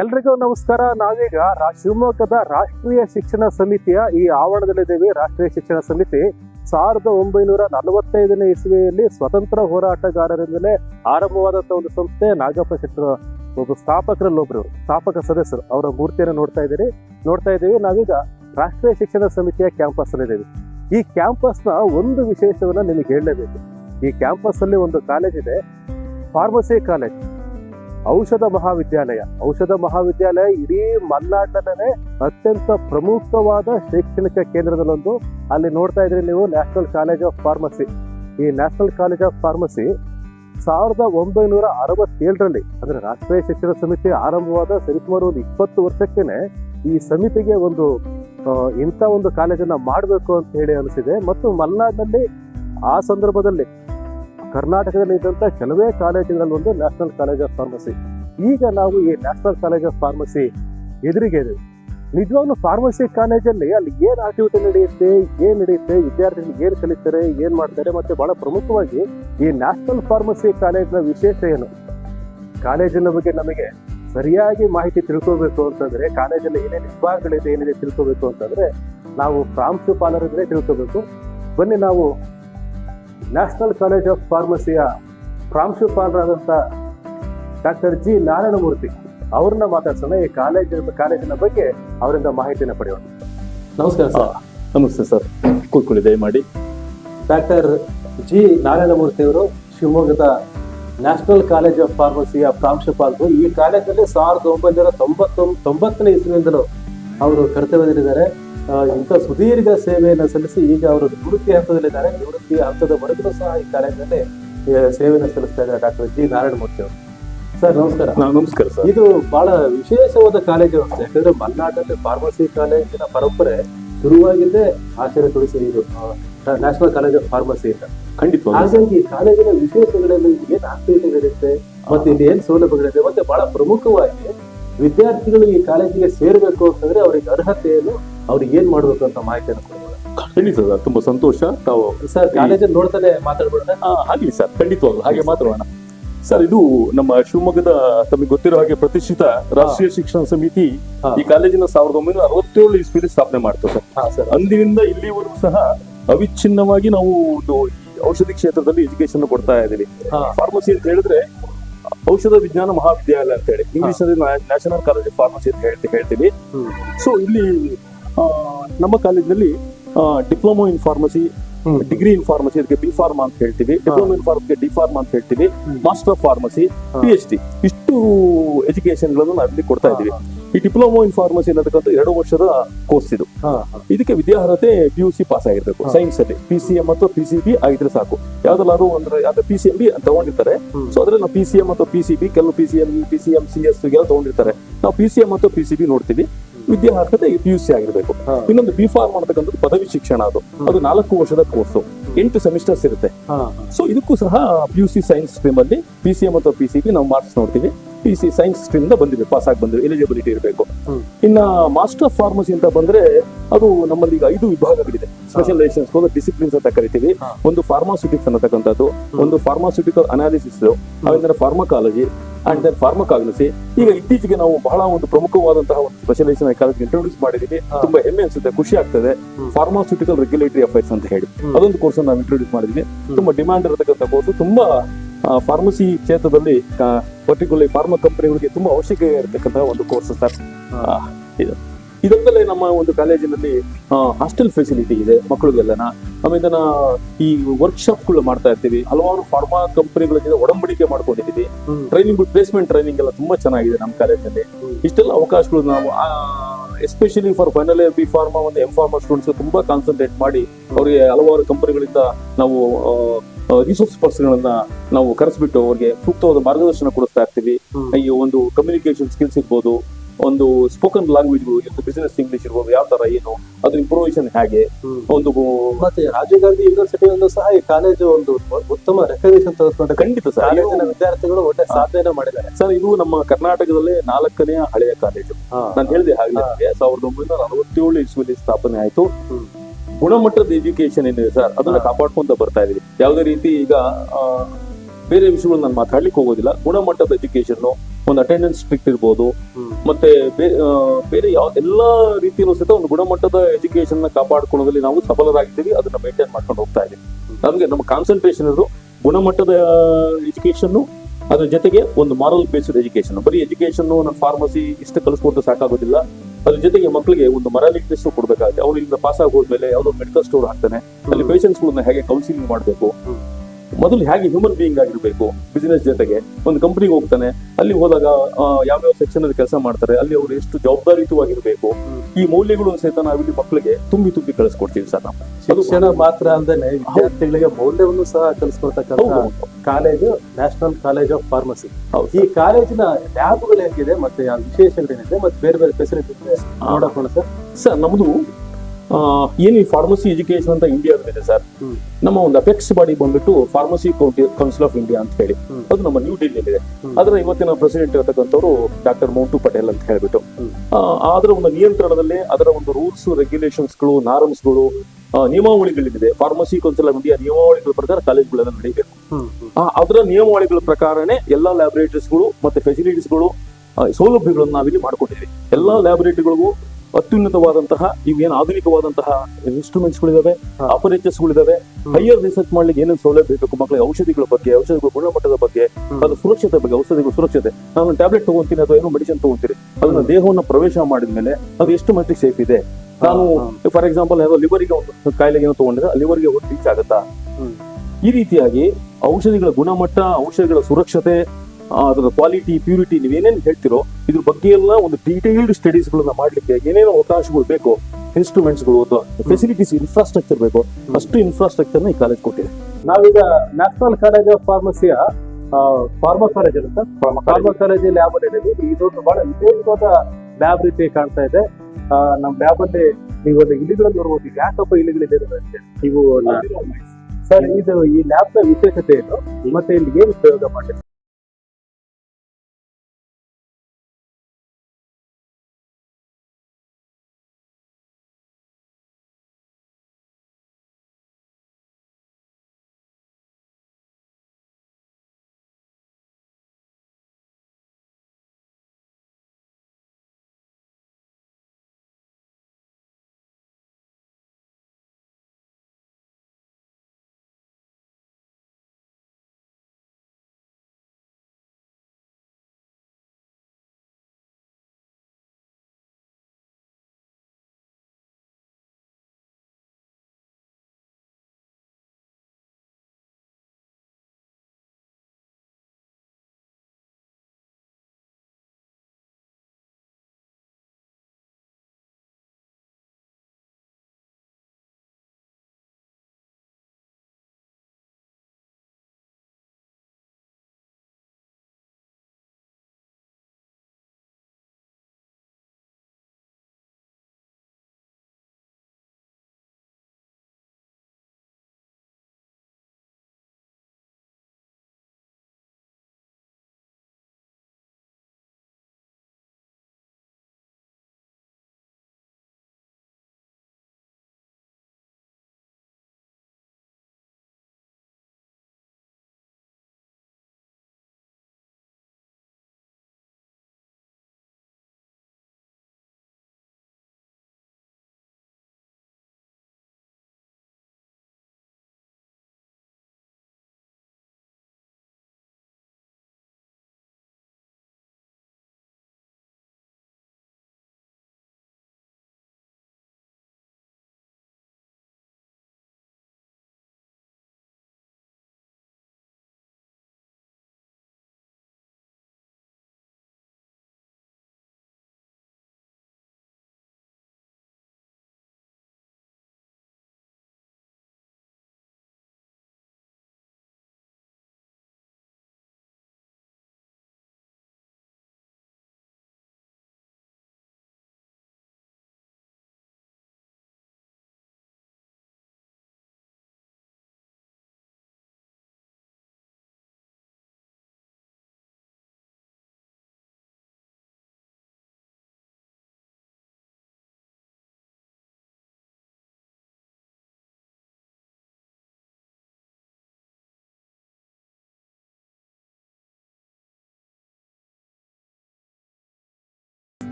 ಎಲ್ರಿಗೂ ನಮಸ್ಕಾರ. ನಾವೀಗ ಶಿವಮೊಗ್ಗದ ರಾಷ್ಟ್ರೀಯ ಶಿಕ್ಷಣ ಸಮಿತಿಯ ಈ ಆವರಣದಲ್ಲಿದ್ದೇವೆ. ರಾಷ್ಟ್ರೀಯ ಶಿಕ್ಷಣ ಸಮಿತಿ ಸಾವಿರದ ಒಂಬೈನೂರ ನಲವತ್ತೈದನೇ ಇಸ್ವಿಯಲ್ಲಿ ಸ್ವತಂತ್ರ ಹೋರಾಟಗಾರರಿಂದಲೇ ಆರಂಭವಾದಂತಹ ಒಂದು ಸಂಸ್ಥೆ. ನಾಗಪ್ಪ ಶೆಟ್ಟರು ಒಬ್ಬ ಸ್ಥಾಪಕರಲ್ಲಿ ಒಬ್ರು ಸ್ಥಾಪಕ ಸದಸ್ಯರು. ಅವರ ಮೂರ್ತಿಯನ್ನು ನೋಡ್ತಾ ಇದ್ದೀರಿ. ನೋಡ್ತಾ ಇದ್ದೀವಿ. ನಾವೀಗ ರಾಷ್ಟ್ರೀಯ ಶಿಕ್ಷಣ ಸಮಿತಿಯ ಕ್ಯಾಂಪಸ್ ಇದ್ದೀವಿ ಈ ಕ್ಯಾಂಪಸ್ನ ಒಂದು ವಿಶೇಷವನ್ನ ನಿಮಗೆ ಹೇಳಲೇಬೇಕು. ಈ ಕ್ಯಾಂಪಸ್ ಅಲ್ಲಿ ಒಂದು ಕಾಲೇಜ್ ಇದೆ ಫಾರ್ಮಸಿ ಕಾಲೇಜ್. ಔಷಧ ಮಹಾವಿದ್ಯಾಲಯ. ಔಷಧ ಮಹಾವಿದ್ಯಾಲಯ ಇಡೀ ಮಲ್ನಾಡ್ನಲ್ಲೇ ಅತ್ಯಂತ ಪ್ರಮುಖವಾದ ಶೈಕ್ಷಣಿಕ ಕೇಂದ್ರದಲ್ಲೊಂದು. ಅಲ್ಲಿ ನೋಡ್ತಾ ಇದ್ರಿ ನೀವು ನ್ಯಾಷನಲ್ ಕಾಲೇಜ್ ಆಫ್ ಫಾರ್ಮಸಿ ಈ ನ್ಯಾಷನಲ್ ಕಾಲೇಜ್ ಆಫ್ ಫಾರ್ಮಸಿ ಸಾವಿರದ ಒಂಬೈನೂರ ಅರವತ್ತೇಳರಲ್ಲಿ ಅಂದ್ರೆ ರಾಷ್ಟ್ರೀಯ ಶಿಕ್ಷಣ ಸಮಿತಿ ಆರಂಭವಾದ ಸರಿಸುಮಾರು ಒಂದು ಇಪ್ಪತ್ತು ವರ್ಷಕ್ಕೇನೆ ಈ ಸಮಿತಿಗೆ ಒಂದು ಇಂಥ ಒಂದು ಕಾಲೇಜನ್ನ ಮಾಡಬೇಕು ಅಂತ ಹೇಳಿ ಅನಿಸಿದೆ. ಮತ್ತು ಮಲ್ನಾಡಿನಲ್ಲಿ ಆ ಸಂದರ್ಭದಲ್ಲಿ ಕರ್ನಾಟಕದಲ್ಲಿ ಇದ್ದಂಥ ಕೆಲವೇ ಕಾಲೇಜುಗಳಲ್ಲಿ ಒಂದು ನ್ಯಾಷನಲ್ ಕಾಲೇಜ್ ಆಫ್ ಫಾರ್ಮಸಿ ಈಗ ನಾವು ಈ ನ್ಯಾಷನಲ್ ಕಾಲೇಜ್ ಆಫ್ ಫಾರ್ಮಸಿ ಎದುರಿಗೆ ಇದೆ ನಿಜವಾಗ್ಲೂ ಫಾರ್ಮಸಿ ಕಾಲೇಜಲ್ಲಿ ಅಲ್ಲಿ ಏನು ಆಕ್ಟಿವಿಟಿ ನಡೆಯುತ್ತೆ, ಏನು ನಡೆಯುತ್ತೆ ವಿದ್ಯಾರ್ಥಿಗಳು ಏನು ಕಲಿತಾರೆ, ಏನು ಮಾಡ್ತಾರೆ ಮತ್ತೆ ಬಹಳ ಪ್ರಮುಖವಾಗಿ ಈ ನ್ಯಾಷನಲ್ ಫಾರ್ಮಸಿ ಕಾಲೇಜ್ನ ವಿಶೇಷ ಏನು? ಕಾಲೇಜಿನ ಬಗ್ಗೆ ನಮಗೆ ಸರಿಯಾಗಿ ಮಾಹಿತಿ ತಿಳ್ಕೋಬೇಕು ಅಂತಂದ್ರೆ, ಕಾಲೇಜಲ್ಲಿ ಏನೇನು ವಿಭಾಗಗಳಿದೆ ಏನಿದೆ ತಿಳ್ಕೋಬೇಕು ಅಂತಂದ್ರೆ, ನಾವು ಪ್ರಾಂಶುಪಾಲರಿದ್ರೆ ತಿಳ್ಕೋಬೇಕು. ಬನ್ನಿ ನಾವು ನ್ಯಾಷನಲ್ ಕಾಲೇಜ್ ಆಫ್ ಫಾರ್ಮಸಿಯ ಪ್ರಾಂಶುಪಾಲರಾದಂಥ ಡಾಕ್ಟರ್ ಜಿ ನಾರಾಯಣಮೂರ್ತಿ ಅವ್ರನ್ನ ಮಾತಾಡ್ಸೋಣ ಈ ಕಾಲೇಜಿನ ಕಾಲೇಜಿನ ಬಗ್ಗೆ ಅವರಿಂದ ಮಾಹಿತಿನ ಪಡೆಯೋಣ. ನಮಸ್ಕಾರ ಸರ್. ನಮಸ್ತೆ ಸರ್. ಕೂತ್ಕೊಳ್ಳಿ ದಯಮಾಡಿ. ಡಾಕ್ಟರ್ ಜಿ ನಾರಾಯಣಮೂರ್ತಿ ಅವರು ಶಿವಮೊಗ್ಗದ ನ್ಯಾಷನಲ್ ಕಾಲೇಜ್ ಆಫ್ ಫಾರ್ಮಸಿಯ ಪ್ರಾಂಶುಪಾಲರು ಈ ಕಾಲೇಜಲ್ಲಿ ಸಾವಿರದ ಒಂಬೈನೂರ ತೊಂಬತ್ತೊಂಬ ತೊಂಬತ್ತನೇ ಇಸ್ವಿಯಿಂದಲೂ ಅವರು ಕರ್ತವ್ಯದಲ್ಲಿದ್ದಾರೆ. ಇಂಥ ಸುದೀರ್ಘ ಸೇವೆಯನ್ನು ಸಲ್ಲಿಸಿ ಈಗ ಅವರು ನಿವೃತ್ತಿ ಹಂತದಲ್ಲಿದ್ದಾರೆ. ನಿವೃತ್ತಿ ಹಂತದವರೆಗೂ ಸಹ ಈ ಕಾರ್ಯದಲ್ಲಿ ಸೇವೆಯನ್ನು ಸಲ್ಲಿಸ್ತಾ ಇದ್ದಾರೆ ಡಾಕ್ಟರ್ ಜಿ. ನಾರಾಯಣಮೂರ್ತಿ ಅವರು. ಸರ್ ನಮಸ್ಕಾರ. ನಮಸ್ಕಾರ ಸರ್. ಇದು ಬಹಳ ವಿಶೇಷವಾದ ಕಾಲೇಜು. ಅಂತ ಯಾಕಂದ್ರೆ ಮಲೆನಾಡಲ್ಲಿ ಫಾರ್ಮಸಿ ಕಾಲೇಜಿನ ಪರಂಪರೆ ಶುರುವಾಗಿದ್ದೇ ಆಚಾರ್ಯ ತುಳಸಿ ಇದು. ನ್ಯಾಷನಲ್ ಕಾಲೇಜ್ ಆಫ್ ಫಾರ್ಮಸಿ ಅಂತ. ಖಂಡಿತ. ಹಾಗಾಗಿ ಈ ಕಾಲೇಜಿನ ವಿಶೇಷಗಳಲ್ಲಿ ಏನ್ ಆಕ್ಟಿವಿಟಿಗಳಿರುತ್ತೆ ಮತ್ತೆ ಇಲ್ಲಿ ಏನ್ ಸೌಲಭ್ಯಗಳಿದೆ ಮತ್ತೆ ಬಹಳ ಪ್ರಮುಖವಾಗಿ ವಿದ್ಯಾರ್ಥಿಗಳು ಈ ಕಾಲೇಜಿಗೆ ಸೇರ್ಬೇಕು ಅಂತಂದ್ರೆ ಅವ್ರಿಗೆ ಅರ್ಹತೆಯನ್ನು ಅವ್ರಿಗೆ ಏನ್ ಮಾಡ್ಬೇಕು ಅಂತ ಮಾಹಿತಿಯನ್ನು ಕೊಡ್ಬೋದು? ಖಂಡಿತ ಸರ್ ತುಂಬಾ ಸಂತೋಷ. ತಾವು ಸರ್ ಕಾಲೇಜಲ್ಲಿ ನೋಡ್ತಾನೆ ಮಾತಾಡ್ಬೋದ? ಆಗ್ಲಿ ಸರ್ ಖಂಡಿತವಾಗ್ಲು ಹಾಗೆ ಮಾತಾಡೋಣ. ಸರ್ ಇದು ನಮ್ಮ ಶಿವಮೊಗ್ಗದ ತಮಗೆ ಗೊತ್ತಿರೋ ಹಾಗೆ ಪ್ರತಿಷ್ಠಿತ ರಾಷ್ಟ್ರೀಯ ಶಿಕ್ಷಣ ಸಮಿತಿ ಈ ಕಾಲೇಜಿನ ಸಾವಿರದ ಒಂಬೈನೂರ ಅರವತ್ತೇಳು ಇಸ್ವಿಲಿ ಸ್ಥಾಪನೆ ಮಾಡ್ತದೆ ಸರ್. ಹಾ ಸರ್. ಅಂದಿನಿಂದ ಇಲ್ಲಿವರೆಗೂ ಸಹ ಅವಿಚ್ಛಿನ್ನವಾಗಿ ನಾವು ಒಂದು ಔಷಧಿ ಕ್ಷೇತ್ರದಲ್ಲಿ ಎಜುಕೇಶನ್ ಕೊಡ್ತಾ ಇದ್ದೀವಿ. ಫಾರ್ಮಸಿ ಅಂತ ಹೇಳಿದ್ರೆ ಔಷಧ ವಿಜ್ಞಾನ ಮಹಾವಿದ್ಯಾಲಯ ಅಂತ ಹೇಳಿ English national college of pharmacy ಅಂತ ಹೇಳ್ತಿ ಹೇಳ್ತೀವಿ. ಹ್ಮ್. ಸೊ ಇಲ್ಲಿ ನಮ್ಮ ಕಾಲೇಜಿನಲ್ಲಿ diploma in pharmacy degree in pharmacy ಅದಕ್ಕೆ ಬಿ ಫಾರ್ಮಾ ಅಂತ ಹೇಳ್ತೀವಿ. Diploma in pharmacy D pharm ಅಂತ ಹೇಳ್ತೀವಿ. Master of pharmacy. P H D ಇಷ್ಟು ಎಜುಕೇಶನ್ಗಳನ್ನು ನಾವು ಇಲ್ಲಿ ಕೊಡ್ತಾ ಇದ್ದೀವಿ ಈ ಡಿಪ್ಲೊಮಾ ಇನ್ ಫಾರ್ಮಸಿ ಅನ್ನತಕ್ಕಂಥ ಎರಡು ವರ್ಷದ ಕೋರ್ಸ್ ಇದು. ಇದಕ್ಕೆ ವಿದ್ಯಾರ್ಹತೆ ಪಿ ಯು ಸಿ ಪಾಸ್ ಆಗಿರ್ಬೇಕು. ಸೈನ್ಸ್ ಅಲ್ಲಿ. ಪಿ ಸಿ ಎಂ ಅಥವಾ ಪಿ ಸಿ ಬಿ ಆಗಿದ್ರೆ ಸಾಕು. ಯಾವ್ದಲ್ಲಾದ್ರು ಅಂದ್ರೆ ಅದೇ ಪಿ ಸಿ ಎಂ ಬಿ ತಗೊಂಡಿರ್ತಾರೆ. ಸೊ ಅದ್ರಲ್ಲಿ ನಾವು ಪಿ ಸಿ ಎಂ ಅಥವಾ ಪಿ ಸಿ ಬಿ ಕೆಲವು P C M P C M C S ಎಲ್ಲ ತಗೊಂಡಿರ್ತಾರೆ. ನಾವು ಪಿ ಸಿ ಎಂ ಅಥವಾ ಪಿ ಸಿ ಬಿ ನೋಡ್ತೀವಿ. ವಿದ್ಯಾರ್ಹತೆ ಪಿ ಯು ಸಿ ಆಗಿರ್ಬೇಕು. ಇನ್ನೊಂದು ಬಿ ಫಾರ್ಮ್ ಅನ್ನತಕ್ಕಂಥದ್ದು ಪದವಿ ಶಿಕ್ಷಣ ಅದು. ಅದು ನಾಲ್ಕು ವರ್ಷದ ಕೋರ್ಸ್ ಎಂಟು ಸೆಮಿಸ್ಟರ್ಸ್ ಇರುತ್ತೆ. ಹಾ. ಸೊ ಇದಕ್ಕೂ ಸಹ P U C science stream ಅಲ್ಲಿ ಪಿ ಸಿ ಎಂ ಮತ್ತು ಪಿ ಸಿ ಬಿ ನಾವು ಮಾರ್ಕ್ಸ್ ನೋಡ್ತೀವಿ. ಪಿ ಸಿ ಸೈನ್ಸ್ ಸ್ಟ್ರೀಮ್ ಬಂದಿದೆ ಪಾಸ್ ಆಗಿ ಬಂದಿವೆ ಎಲಿಜಿಬಿಲಿಟಿ ಇರಬೇಕು. ಇನ್ನ ಮಾಸ್ಟರ್ ಆಫ್ ಫಾರ್ಮಸಿ ಅಂತ ಬಂದ್ರೆ ಅದು ನಮ್ಮಲ್ಲಿ ಈಗ ಐದು ವಿಭಾಗಗಳಿದೆ. ಸ್ಪೆಷಲೈಸೇಷನ್ಸ್ ಒಂದು ಡಿಸಿಪ್ಲಿನ್ಸ್ ಅಂತ ಕರಿತೀವಿ. ಒಂದು ಫಾರ್ಮಾಸ್ಯೂಟಿಕ್ಸ್ ಅನ್ನತಕ್ಕಂಥದ್ದು ಒಂದು ಫಾರ್ಮಾಸ್ಯೂಟಿಕಲ್ ಅನಾಲಿಸಿಸ್ ಆಮೇಲೆ ಫಾರ್ಮಕಾಲಜಿ ಅಂಡ್ ದೆನ್ ಫಾರ್ಮಕಾಗ್ನಸಿ ಈಗ ಇತ್ತೀಚೆಗೆ ನಾವು ಬಹಳ ಒಂದು ಪ್ರಮುಖವಾದಂತಹ ಒಂದು ಸ್ಪೆಷಲೈಸೇಷನ್ ಕಾಲೇಜ್ ಇಂಟ್ರೊಡ್ಯೂಸ್ ಮಾಡಿದೀವಿ. ತುಂಬಾ ಹೆಮ್ಮೆ ಅನ್ಸುತ್ತೆ ಖುಷಿ ಆಗ್ತದೆ. ಫಾರ್ಮಾಸ್ಯುಟಿಕಲ್ ಫಾರ್ಮಾಸ್ಯೂಟಿಕಲ್ ರೆಗ್ಯುಲೇಟರಿ ಅಫೈರ್ಸ್ ಅಂತ ಹೇಳಿ. ಅದೊಂದು ಕೋರ್ಸ್ ನಾವು ಇಂಟ್ರೊಡ್ಯೂಸ್ ಮಾಡಿದೀವಿ. ತುಂಬಾ ಡಿಮ್ಯಾಂಡ್ ಇರತಕ್ಕಂಥ ಕೋರ್ಸ್ ತುಂಬಾ ಫಾರ್ಮಸಿ ಕ್ಷೇತ್ರದಲ್ಲಿ ಪರ್ಟಿಕ್ಯುಲರ್ ಫಾರ್ಮಾ ಕಂಪನಿಗಳಿಗೆ ತುಂಬಾ ಅವಶ್ಯಕ ಇರತಕ್ಕಂತಹ ಒಂದು ಕೋರ್ಸ್ ಸರ್. ಇದು. ಇದಲ್ಲದೆ ನಮ್ಮ ಒಂದು ಕಾಲೇಜಿನಲ್ಲಿ ಹಾಸ್ಟೆಲ್ ಫೆಸಿಲಿಟಿ ಇದೆ ಮಕ್ಕಳಿಗೆಲ್ಲನ. ಆಮೇಲೆ ಈ ವರ್ಕ್ಶಾಪ್ಗಳು ಮಾಡ್ತಾ ಇರ್ತೀವಿ. ಹಲವಾರು ಫಾರ್ಮಾ ಕಂಪನಿಗಳ ಜೊತೆ ಒಡಂಬಡಿಕೆ ಮಾಡ್ಕೊಂಡಿದ್ದೀವಿ. ಟ್ರೈನಿಂಗ್ ಪ್ಲೇಸ್ಮೆಂಟ್ ಟ್ರೈನಿಂಗ್ ಎಲ್ಲ ತುಂಬಾ ಚೆನ್ನಾಗಿದೆ ನಮ್ಮ ಕಾಲೇಜಿನಲ್ಲಿ. ಇಷ್ಟೆಲ್ಲ ಅವಕಾಶಗಳು ನಾವು especially for final year B pharma ಒಂದು ಎಂ ಫಾರ್ಮಾ ಸ್ಟೂಡೆಂಟ್ಸ್ ತುಂಬಾ ಕಾನ್ಸಂಟ್ರೇಟ್ ಮಾಡಿ ಅವರಿಗೆ ಹಲವಾರು ಕಂಪನಿಗಳಿಂದ ನಾವು ರಿಸೋರ್ಸ್ ಪರ್ಸನ್ಗಳನ್ನ ನಾವು ಕರೆಸ್ಬಿಟ್ಟು ಅವ್ರಿಗೆ ಸೂಕ್ತವಾದ ಮಾರ್ಗದರ್ಶನ ಕೊಡಿಸ್ತಾ ಇರ್ತೀವಿ. ಈ ಒಂದು ಕಮ್ಯುನಿಕೇಶನ್ ಸ್ಕಿಲ್ಸ್ ಇರ್ಬೋದು ಒಂದು ಸ್ಪೋಕನ್ ಲ್ಯಾಂಗ್ವೇಜ್ ಬಿಸಿನೆಸ್ ಇಂಗ್ಲಿಷ್ ಇರ್ಬೋದು ಯಾವ ತರ ಏನು ಅದ್ರ ಇಂಪ್ರೂವೇಷನ್ ಹೇಗೆ ಒಂದು ಮತ್ತೆ ರಾಜೀವ್ ಗಾಂಧಿ ಯೂನಿವರ್ಸಿಟಿ ಒಂದು ಸಹ ಈ ಕಾಲೇಜು ಒಂದು ಉತ್ತಮ ರೆಕಗ್ನೇಷನ್ ತೆಗೆದುಕೊಂಡು ಖಂಡಿತ ಕಾಲೇಜಿನ ವಿದ್ಯಾರ್ಥಿಗಳು ಒಳ್ಳೆ ಸಾಧನೆ ಮಾಡಿದ್ದಾರೆ. ಸರ್ ಇದು ನಮ್ಮ ಕರ್ನಾಟಕದಲ್ಲೇ ನಾಲ್ಕನೇ ಹಳೆಯ ಕಾಲೇಜು ನಾನು ಹೇಳಿದೆ ಹಾಗೆ ಸಾವಿರದ ಒಂಬೈನೂರ ಅರವತ್ತೇಳು ಇಸ್ವಿಲಿ ಸ್ಥಾಪನೆ ಆಯ್ತು. ಗುಣಮಟ್ಟದ ಎಜುಕೇಶನ್ ಏನಿದೆ ಸರ್ ಅದನ್ನ. ಕಾಪಾಡ್ಕೊಂತ ಬರ್ತಾ ಇದೀವಿ. ಯಾವುದೇ ರೀತಿ ಈಗ ಬೇರೆ ವಿಷಯಗಳು ನಾನು ಮಾತಾಡ್ಲಿಕ್ಕೆ ಹೋಗೋದಿಲ್ಲ. ಗುಣಮಟ್ಟದ ಎಜುಕೇಶನ್ ಒಂದು ಅಟೆಂಡೆನ್ಸ್ ಸ್ಟ್ರಿಕ್ಟ್ ಇರ್ಬೋದು. ಮತ್ತೆ ಬೇರೆ ಯಾವ ಎಲ್ಲಾ ರೀತಿಯಲ್ಲೂ ಸಹಿತ ಒಂದು ಗುಣಮಟ್ಟದ ಎಜುಕೇಶನ್ನ ಕಾಪಾಡ್ಕೊಳ್ಳೋದ್ರಲ್ಲಿ ನಾವು ಸಫಲರಾಗಿದ್ದೀವಿ ಅದನ್ನ ಮೇಂಟೈನ್ ಮಾಡ್ಕೊಂಡು ಹೋಗ್ತಾ ಇದೀವಿ. ನಮಗೆ ನಮ್ಮ ಕಾನ್ಸಂಟ್ರೇಷನ್ ಇರೋದು ಗುಣಮಟ್ಟದ ಎಜುಕೇಶನ್ ಅದ್ರ ಜೊತೆಗೆ ಒಂದು ಮಾರಲ್ ಬೇಸ್ಡ್ ಎಜುಕೇಶನ್ ಬರೀ ಎಜುಕೇಶನ್ ಫಾರ್ಮಸಿ ಇಷ್ಟು ಕಲಿಸ್ಕೊಟ್ಟು ಸಾಕಾಗೋದಿಲ್ಲ. ಅದ್ರ ಜೊತೆಗೆ ಮಕ್ಕಳಿಗೆ ಒಂದು ಮರಾಲಿಟಿನೆಸ್ ಕೊಡ್ಬೇಕಾಗುತ್ತೆ. ಅವ್ರು ಇಲ್ಲಿಂದ ಪಾಸ್ ಆಗೋದ್ಮೇಲೆ ಯಾವುದೋ ಮೆಡಿಕಲ್ ಸ್ಟೋರ್ ಹಾಕ್ತಾನೆ. ಅಲ್ಲಿ ಪೇಷಂಟ್ಸ್ ಗಳನ್ನ ಹೇಗೆ ಕೌನ್ಸಿಲಿಂಗ್ ಮಾಡಬೇಕು. ಮೊದಲು ಹೇಗೆ ಹ್ಯೂಮನ್ ಬೀಯಿಂಗ್ ಆಗಿರ್ಬೇಕು ಬಿಸಿನೆಸ್ ಜೊತೆಗೆ ಒಂದು ಕಂಪ್ನಿಗೆ ಹೋಗ್ತಾನೆ ಅಲ್ಲಿ ಹೋದಾಗ ಯಾವ್ಯಾವ ಸೆಕ್ಷನ್ ಅಲ್ಲಿ ಕೆಲಸ ಮಾಡ್ತಾರೆ ಅಲ್ಲಿ ಅವರು ಎಷ್ಟು ಜವಾಬ್ದಾರಿಯುತವಾಗಿರ್ಬೇಕು. ಈ ಮೌಲ್ಯಗಳು ಸಹಿತ ನಾವಿಲ್ಲಿ ಮಕ್ಕಳಿಗೆ ತುಂಬಿ ತುಂಬಿ ಕಳಿಸ್ಕೊಡ್ತೀವಿ ಸರ್ ನಾವು. ಶಿಕ್ಷಣ ಮಾತ್ರ. ಅಲ್ಲದೆ ವಿದ್ಯಾರ್ಥಿಗಳಿಗೆ ಮೌಲ್ಯವನ್ನು ಸಹ ಕಲಿಸ್ಕೊಡ್ತಕ್ಕಂಥ. College national college of pharmacy ಈ ಕಾಲೇಜಿನ ಲ್ಯಾಬ್ಗಳು ಹೇಗಿದೆ ಮತ್ತೆ ವಿಶೇಷಗಳೇನಿದೆ ಮತ್ತೆ ಬೇರೆ ಬೇರೆ ಫೆಸಿಲಿಟಿ ನೋಡೋಣ ಸರ್. ಸರ್ ನಮ್ದು ಏನು ಈ ಫಾರ್ಮಸಿ ಎಜುಕೇಶನ್ ಅಂತ ಇಂಡಿಯಾದಲ್ಲಿದೆ ಸರ್ ಹ್ಮ್. ನಮ್ಮ ಒಂದು ಅಪೆಕ್ಸ್ ಬಾಡಿ ಬಂದ್ಬಿಟ್ಟು ಫಾರ್ಮಸಿ ಕೌನ್ಸಿಲ್ ಆಫ್ ಇಂಡಿಯಾ ಅಂತ ಹೇಳಿ. ಅದು ನಮ್ಮ ನ್ಯೂ ಡೆಲ್ಲಿ ಇದೆ ಅದರ ಇವತ್ತಿನ ಪ್ರೆಸಿಡೆಂಟ್ ಇರತಕ್ಕಂಥವ್ರು ಡಾಕ್ಟರ್ ಮೌಂಟು ಪಟೇಲ್ ಅಂತ ಹೇಳ್ಬಿಟ್ಟು. ಅದರ ಒಂದು ನಿಯಂತ್ರಣದಲ್ಲಿ ಅದರ ಒಂದು ರೂಲ್ಸ್ ರೆಗ್ಯುಲೇಷನ್ಸ್ಗಳು ರೆಗ್ಯುಲೇಷನ್ಸ್ಗಳು ನಾರ್ಮ್ಸ್ಗಳು ನಿಯಮಾವಳಿಗಳಿದೆ. ಫಾರ್ಮಸಿ ಕೌನ್ಸಿಲ್ ಆಫ್ ಇಂಡಿಯಾ ನಿಯಮಾವಳಿಗಳ ಪ್ರಕಾರ ಕಾಲೇಜ್ಗಳೆಲ್ಲ ನಡೀಬೇಕು. ಅದರ ನಿಯಮಾವಳಿಗಳ ಪ್ರಕಾರನೇ ಎಲ್ಲಾ ಲ್ಯಾಬೊರೇಟರೀಸ್ಗಳು ಮತ್ತೆ ಫೆಸಿಲಿಟೀಸ್ಗಳು ಸೌಲಭ್ಯಗಳನ್ನು ನಾವಿಲ್ಲಿ ಮಾಡ್ಕೊಟ್ಟಿದ್ವಿ ಎಲ್ಲಾ ಲ್ಯಾಬೊರೇಟರಿಗಳಿಗೂ ಅತ್ಯುನ್ನತವಾದಂತಹ ಇವೇನು ಆಧುನಿಕವಾದಂತಹ ಇನ್ಸ್ಟ್ರೂಮೆಂಟ್ಸ್ ಗಳಿದಾವೆ ಅಪರೇಚರ್ಸ್ ಗಳಿದಾವೆ ಹೈಯರ್ ರಿಸರ್ಚ್ ಮಾಡ್ಲಿಕ್ಕೆ ಏನೇನು ಸೌಲಭ್ಯ ಬೇಕು ಮಕ್ಕಳಿಗೆ ಔಷಧಿಗಳ ಬಗ್ಗೆ ಔಷಧಿಗಳ ಗುಣಮಟ್ಟದ ಬಗ್ಗೆ. ಅದು ಸುರಕ್ಷತೆ ಬಗ್ಗೆ ಔಷಧಿಗಳ ಸುರಕ್ಷತೆ. ನಾನು ಟ್ಯಾಬ್ಲೆಟ್ ತಗೊಂತೀನಿ ಅಥವಾ ಏನೋ ಮೆಡಿಸಿನ್ ತಗೊಂತೀರಿ ಅದನ್ನ ದೇಹವನ್ನ ಪ್ರವೇಶ ಮಾಡಿದ ಮೇಲೆ ಅದು ಎಷ್ಟು ಮಟ್ಟಿಗೆ ಸೇಫ್ ಇದೆ? ನಾನು ಫಾರ್ ಎಕ್ಸಾಂಪಲ್ ಯಾವುದೋ ಲಿವರಿಗೆ ಒಂದು ಕಾಯಿಲೆಗೆ ಏನೋ ತಗೊಂಡಿದ್ರೆ ಲಿವರ್ಗೆ ಹೋಗಿ ರೀಚ್ ಆಗುತ್ತಾ? ಈ ರೀತಿಯಾಗಿ ಔಷಧಿಗಳ ಗುಣಮಟ್ಟ ಔಷಧಿಗಳ ಸುರಕ್ಷತೆ ಅದರ ಕ್ವಾಲಿಟಿ ಪ್ಯೂರಿಟಿ ನೀವೇನೇನು ಹೇಳ್ತಿರೋ ಇದ್ರ ಬಗ್ಗೆ ಎಲ್ಲ ಒಂದು ಡೀಟೇಲ್ಡ್ ಸ್ಟಡೀಸ್ ಗಳನ್ನ ಮಾಡ್ಲಿಕ್ಕೆ ಏನೇನೋ ಅವಕಾಶಗಳು ಬೇಕು ಇನ್ಸ್ಟ್ರೂಮೆಂಟ್ಸ್ಗಳು ಅಥವಾ ಫೆಸಿಲಿಟೀಸ್ ಇನ್ಫ್ರಾಸ್ಟ್ರಕ್ಚರ್ ಬೇಕು ಅಷ್ಟು ಇನ್ಫ್ರಾಸ್ಟ್ರಕ್ಚರ್ನ ಈ ಕಾಲೇಜ್ ಕೊಟ್ಟಿದೆ. ನಾವೀಗ ನ್ಯಾಷನಲ್ ಕಾಲೇಜ್ ಆಫ್ ಫಾರ್ಮಸಿಯ ಫಾರ್ಮಾ ಕಾಲೇಜ್ ಅಂತ? ಫಾರ್ಮಾ ಕಾಲೇಜ್ ಲ್ಯಾಬ್ ಅಲ್ಲಿ ಇದೀವಿ. ಇದೊಂದು ಬಹಳ ವಿಶೇಷವಾದ ಲ್ಯಾಬ್ ರೀತಿ ಕಾಣ್ತಾ ಇದೆ. ಆ, ನಮ್ ಲ್ಯಾಬ್ ಅಲ್ಲಿ ನೀವು ಒಂದು ಇಲಿಗಳಲ್ಲಿ ನೋಡ್ಬೋದು. ಯಾಕಪ್ಪ ಇಲಿಗಳಿದೆ ನೀವು ಸರ್ ಇದು ಈ ಲ್ಯಾಬ್ನ ವಿಶೇಷತೆ ಏನು? ಮತ್ತೆ ಇಲ್ಲಿ ಏನು ಉಪಯೋಗ ಮಾಡಿದೆ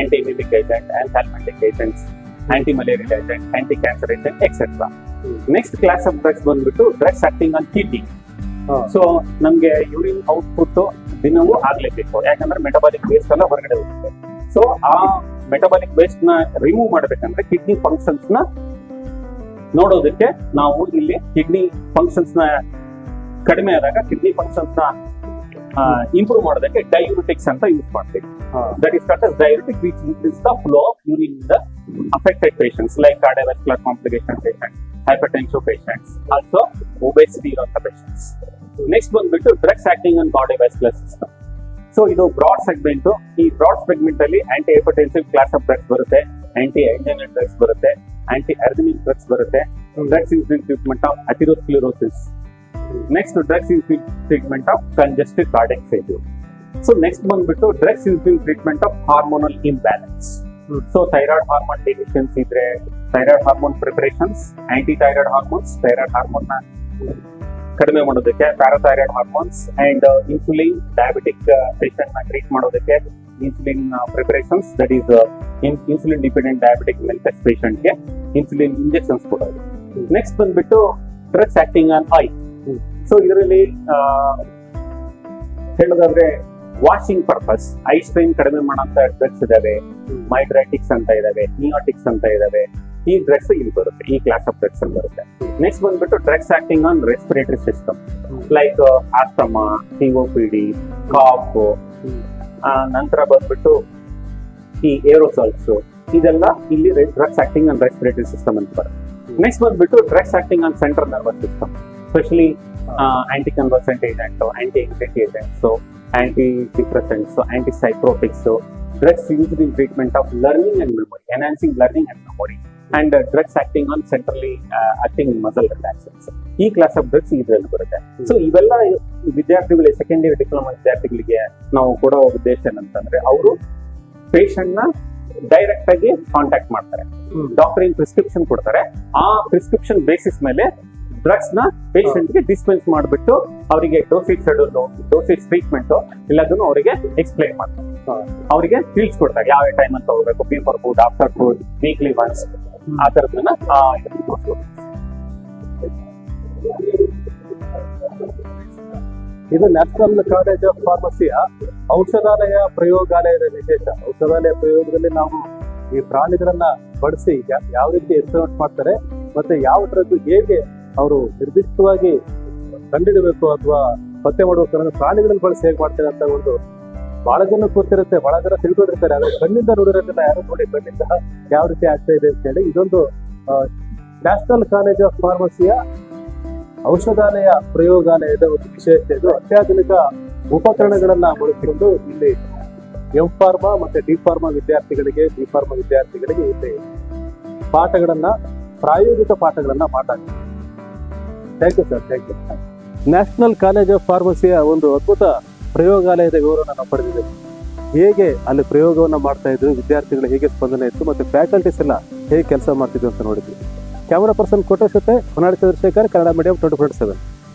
anthelmintic agents anti malarial agent anti cancer agent etcetera next class of drugs ಬಂದ್ಬಿಟ್ಟು drugs acting on kidney so ನಮ್ಗೆ ಯೂರಿನ್ ಔಟ್ಪುಟ್ ದಿನವೂ ಆಗ್ಲೇಬೇಕು. ಯಾಕಂದ್ರೆ ಮೆಟಬಾಲಿಕ್ ವೇಸ್ಟ್ ಎಲ್ಲ ಹೊರಗಡೆ ಹೋಗುತ್ತೆ. ಸೊ ಆ ಮೆಟಬಾಲಿಕ್ ವೇಸ್ಟ್ನ ರಿಮೂವ್ ಮಾಡ್ಬೇಕಂದ್ರೆ ಕಿಡ್ನಿ ಫಂಕ್ಷನ್ಸ್ನ ನೋಡೋದಕ್ಕೆ ನಾವು ಇಲ್ಲಿ ಕಿಡ್ನಿ ಫಂಕ್ಷನ್ಸ್ನ ಕಡಿಮೆ ಆದಾಗ ಕಿಡ್ನಿ ಫಂಕ್ಷನ್ಸ್ನ ಇಂಪ್ರೂವ್ ಮಾಡೋದಕ್ಕೆ ಡಯೂರಿಟಿಕ್ಸ್ ಅಂತ ಯೂಸ್ ಮಾಡ್ತೀವಿ. That is cut diuretic which increase the flow of urine in the affected patients like cardiovascular complication patients, hypertensive patients, also obesity ಇರುವಂತ patients. ನೆಕ್ಸ್ಟ್ ಬಂದ್ಬಿಟ್ಟು drugs acting on cardiovascular system so ಇದು broad segment ಈ broad segment ಅಲ್ಲಿ anti hypertensive class of drugs ಬರುತ್ತೆ anti anginal drugs ಬರುತ್ತೆ anti arrhythmic drugs ಬರುತ್ತೆ drugs use in treatment of atherosclerosis next drugs use in treatment of congestive cardiac failure so next ಬಂದ್ಬಿಟ್ಟು drugs using treatment of hormonal imbalance. So thyroid hormone deficiency ಇದ್ರೆ thyroid hormone preparations anti thyroid hormones thyroid ಹಾರ್ಮೋನ್ನ ಕಡಿಮೆ ಮಾಡೋದಕ್ಕೆ parathyroid hormones and insulin diabetic ಪೇಷಂಟ್ನ treat ಮಾಡೋದಕ್ಕೆ insulin preparations that is insulin dependent diabetic mellitus ಪೇಷಂಟ್ಗೆ insulin injections ಕೊಡೋದು next ಬಂದ್ಬಿಟ್ಟು drugs acting on eye. So ಇದರಲ್ಲಿ ಹೇಳೋದಾದ್ರೆ washing purpose I strain ಕಡಿಮೆ ಮಾಡೋಂತ drugs ಇದಾವೆ ಮೈಡ್ರಾಟಿಕ್ಸ್ ಅಂತ ಇದಾವೆ ನಿಯೋಟಿಕ್ಸ್ ಅಂತ ಇದಾವೆ, ಈ ಡ್ರಗ್ಸ್ ಇಲ್ಲಿ ಬರುತ್ತೆ, ಈ ಕ್ಲಾಸ್ ಆಫ್ ಡ್ರಗ್ಸ್ ಅಲ್ಲಿ ಬರುತ್ತೆ. ನೆಕ್ಸ್ಟ್ ಬಂದ್ಬಿಟ್ಟು drugs acting on respiratory system like asthma COPD cough ನಂತರ ಬಂದ್ಬಿಟ್ಟು ಈ ಏರೋಸಾಲ್ಸ್ ಇದೆಲ್ಲ ಇಲ್ಲಿ drugs acting on respiratory system ಅಂತ ಬರುತ್ತೆ. ನೆಕ್ಸ್ಟ್ ಬಂದ್ಬಿಟ್ಟು drugs acting on central nervous system specially anti convulsant agent anti anxiety agents anti depressants anti psychotropics drugs used in treatment of learning and memory enhancing learning and memory and drugs acting on centrally acting muscle relaxants ಈ class of drugs ಇದರಲ್ಲಿ ಬರುತ್ತೆ. So ಇವೆಲ್ಲ ವಿದ್ಯಾರ್ಥಿಗಳಿಗೆ second year diploma ವಿದ್ಯಾರ್ಥಿಗಳಿಗೆ ನಾವು ಕೊಡೋ ಉದ್ದೇಶ ಏನಂತಂದ್ರೆ ಅವರು ಪೇಷಂಟ್ನ ಡೈರೆಕ್ಟ್ ಆಗಿ ಕಾಂಟ್ಯಾಕ್ಟ್ ಮಾಡ್ತಾರೆ. ಡಾಕ್ಟರ್ ಏನ್ ಪ್ರಿಸ್ಕ್ರಿಪ್ಷನ್ ಕೊಡ್ತಾರೆ. ಆ ಪ್ರಿಸ್ಕ್ರಿಪ್ಷನ್ ಬೇಸಿಸ್ ಮೇಲೆ ಡ್ರಗ್ಸ್ನ ಪೇಷಂಟ್ಗೆ ಡಿಸ್ಪೆನ್ಸ್ ಮಾಡಿಬಿಟ್ಟು ಅವರಿಗೆ ಡೋಸೇಜ್ ಶೆಡ್ಯೂಲ್ ಡೋಸೇಜ್ ಟ್ರೀಟ್ಮೆಂಟ್ ಎಲ್ಲದನ್ನು ಅವರಿಗೆ ಎಕ್ಸ್ಪ್ಲೈನ್ ಮಾಡ್ತಾರೆ. ಅವರಿಗೆ ತಿಳಿಸ್ಕೊಡ್ತಾರೆ ಯಾವ ಟೈಮ್ ಅಂತ ಹೋಗ್ಬೇಕು before food after food weekly once ಆ ತರದನ್ನ. ಇದು ನ್ಯಾಷನಲ್ ಕಾಲೇಜ್ ಆಫ್ ಫಾರ್ಮಸಿಯ ಔಷಧಾಲಯ ಪ್ರಯೋಗಾಲಯದ ವಿಶೇಷ. ಔಷಧಾಲಯ ಪ್ರಯೋಗದಲ್ಲಿ ನಾವು ಈ ಪ್ರಾಣಿಗಳನ್ನ ಬಡಿಸಿ ಯಾವ ರೀತಿ ಎಕ್ಸ್ಪೆರಿಮೆಂಟ್ ಮಾಡ್ತಾರೆ, ಮತ್ತೆ ಯಾವ ಡ್ರಗ್ ಹೇಗೆ ಅವರು ನಿರ್ದಿಷ್ಟವಾಗಿ ಕಂಡಿಡಬೇಕು ಅಥವಾ ಪತ್ತೆ ಮಾಡಬೇಕು ಪ್ರಾಣಿಗಳನ್ನು ಬಳಸಿ ಹೇಗೆ ಮಾಡ್ತಾರೆ ಅಂತ ಒಂದು ಬಹಳ ಜನ ಗೊತ್ತಿರುತ್ತೆ ಬಹಳ ಜನ ತಿಳ್ಕೊಂಡಿರ್ತಾರೆ. ಆದ್ರೆ ಕಣ್ಣಿಂದ ನೋಡಿರೋದಿಲ್ಲ ಯಾರು ನೋಡಿ ಕಣ್ಣಿಂದ ಯಾವ ರೀತಿ ಆಗ್ತಾ ಇದೆ ಅಂತ ಹೇಳಿ ಇದೊಂದು ನ್ಯಾಷನಲ್ ಕಾಲೇಜ್ ಆಫ್ ಫಾರ್ಮಸಿಯ ಔಷಧಾಲಯ ಪ್ರಯೋಗಾಲಯದ ಒಂದು ವಿಶೇಷತೆ ಇದು. ಅತ್ಯಾಧುನಿಕ ಉಪಕರಣಗಳನ್ನ ಬಳಸಿಕೊಂಡು ಇಲ್ಲಿ ಎಂ ಫಾರ್ಮಾ ಮತ್ತೆ ಡಿ ಫಾರ್ಮಾ ವಿದ್ಯಾರ್ಥಿಗಳಿಗೆ ಡಿ ಫಾರ್ಮಾ ವಿದ್ಯಾರ್ಥಿಗಳಿಗೆ ಇಲ್ಲಿ ಪಾಠಗಳನ್ನ, ಪ್ರಾಯೋಗಿಕ ಪಾಠಗಳನ್ನ ಮಾಡ್ತಾರೆ thank you sir thank you national college of ಫಾರ್ಮಸಿಯ ಒಂದು ಅದ್ಭುತ ಪ್ರಯೋಗಾಲಯದ ವಿವರವನ್ನು ನಾವು ಪಡೆದಿದ್ದೇವೆ. ಹೇಗೆ ಅಲ್ಲಿ ಪ್ರಯೋಗವನ್ನು ಮಾಡ್ತಾ ಇದ್ರು, ವಿದ್ಯಾರ್ಥಿಗಳು ಹೇಗೆ ಸ್ಪಂದನೆ ಇತ್ತು, ಮತ್ತೆ ಫ್ಯಾಕಲ್ಟೀಸ್ ಎಲ್ಲ ಹೇಗೆ ಕೆಲಸ ಮಾಡ್ತಿದ್ರು ಅಂತ ನೋಡಿದ್ವಿ. ಕ್ಯಾಮರಾ ಪರ್ಸನ್ ಕೋಟೆ ಜೊತೆ Honnali Chandrashekhar Kannada medium twenty four seven